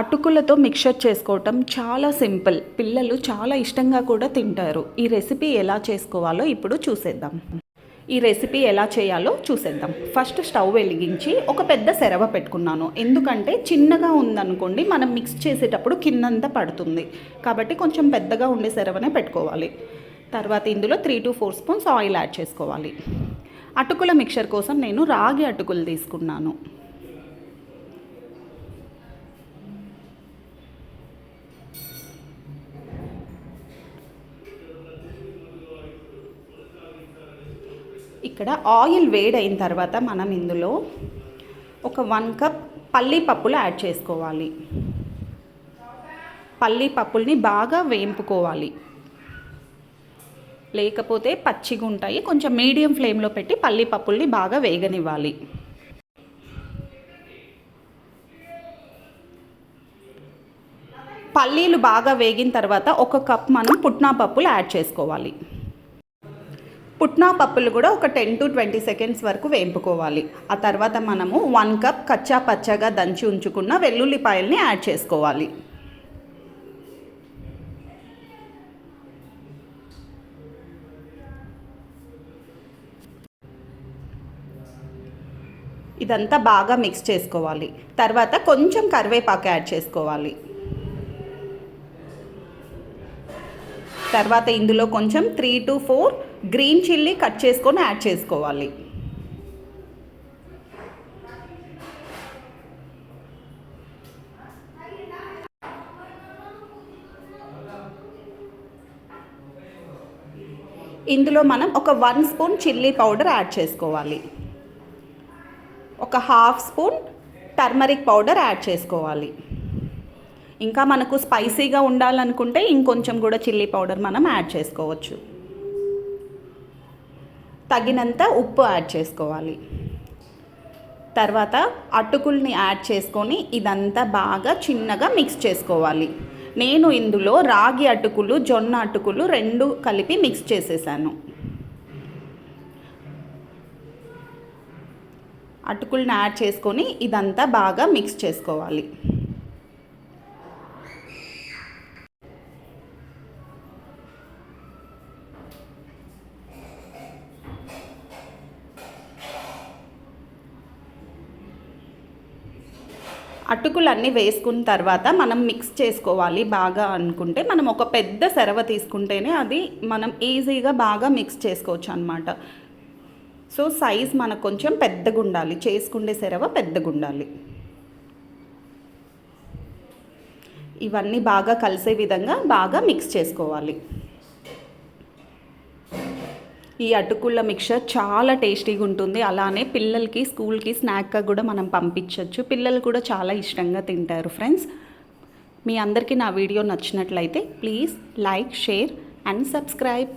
అటుకులతో మిక్చర్ చేసుకోవటం చాలా సింపుల్. పిల్లలు చాలా ఇష్టంగా కూడా తింటారు. ఈ రెసిపీ ఎలా చేసుకోవాలో ఇప్పుడు చూసేద్దాం. ఈ రెసిపీ ఎలా చేయాలో చూసేద్దాం. ఫస్ట్ స్టవ్ వెలిగించి ఒక పెద్ద సెరవ పెట్టుకున్నాను. ఎందుకంటే చిన్నగా ఉందనుకోండి మనం మిక్స్ చేసేటప్పుడు కిందంతా పడుతుంది. కాబట్టి కొంచెం పెద్దగా ఉండే సెరవనే పెట్టుకోవాలి. తర్వాత ఇందులో three to four spoons oil add చేసుకోవాలి. అటుకుల మిక్చర్ కోసం నేను రాగి అటుకులు తీసుకున్నాను. ఇక్కడ ఆయిల్ వేడైన తర్వాత మనం ఇందులో ఒక వన్ కప్ పల్లీ పప్పులు యాడ్ చేసుకోవాలి. పల్లీ పప్పుల్ని బాగా వేంపుకోవాలి. లేకపోతే పచ్చిగా ఉంటాయి. కొంచెం మీడియం ఫ్లేమ్లో పెట్టి పల్లీ పప్పుల్ని బాగా వేగనివ్వాలి. పల్లీలు బాగా వేగిన తర్వాత ఒక కప్ మనం పుట్నా పప్పులు యాడ్ చేసుకోవాలి. పుట్నా పప్పులు కూడా ఒక టెన్ టు ట్వంటీ సెకండ్స్ వరకు వేపుకోవాలి. ఆ తర్వాత మనము వన్ కప్ కచ్చా పచ్చగా దంచి ఉంచుకున్న వెల్లుల్లిపాయల్ని యాడ్ చేసుకోవాలి. ఇదంతా బాగా మిక్స్ చేసుకోవాలి. తర్వాత కొంచెం కరివేపాకు యాడ్ చేసుకోవాలి. తర్వాత ఇందులో కొంచెం three to four green chilli cut చేసుకొని యాడ్ చేసుకోవాలి. ఇందులో మనం ఒక one spoon chilli powder add చేసుకోవాలి. ఒక half spoon turmeric powder add చేసుకోవాలి. ఇంకా మనకు స్పైసీగా ఉండాలనుకుంటే ఇంకొంచెం కూడా చిల్లీ పౌడర్ మనం యాడ్ చేసుకోవచ్చు. తగినంత ఉప్పు యాడ్ చేసుకోవాలి. తర్వాత అటుకుల్ని యాడ్ చేసుకొని ఇదంతా బాగా చిన్నగా మిక్స్ చేసుకోవాలి. నేను ఇందులో రాగి అటుకులు జొన్న అటుకులు రెండు కలిపి మిక్స్ చేసేసాను. అటుకుల్ని యాడ్ చేసుకొని ఇదంతా బాగా మిక్స్ చేసుకోవాలి. అటుకులన్నీ వేసుకున్న తర్వాత మనం మిక్స్ చేసుకోవాలి బాగా అనుకుంటే. మనం ఒక పెద్ద సెరవ తీసుకుంటేనే అది మనం ఈజీగా బాగా మిక్స్ చేసుకోవచ్చు అనమాట సో సైజ్ మనకు కొంచెం పెద్దగా ఉండాలి. చేసుకుండే సెరవ పెద్దగా ఉండాలి. ఇవన్నీ బాగా కలిసే విధంగా బాగా మిక్స్ చేసుకోవాలి. ఈ అటుకుల మిక్చర్ చాలా టేస్టీగా ఉంటుంది. అలానే పిల్లలకి స్కూల్కి స్నాక్గా కూడా మనం పంపించవచ్చు పిల్లలు కూడా చాలా ఇష్టంగా తింటారు ఫ్రెండ్స్. మీ అందరికీ నా వీడియో నచ్చినట్లయితే please like share and subscribe.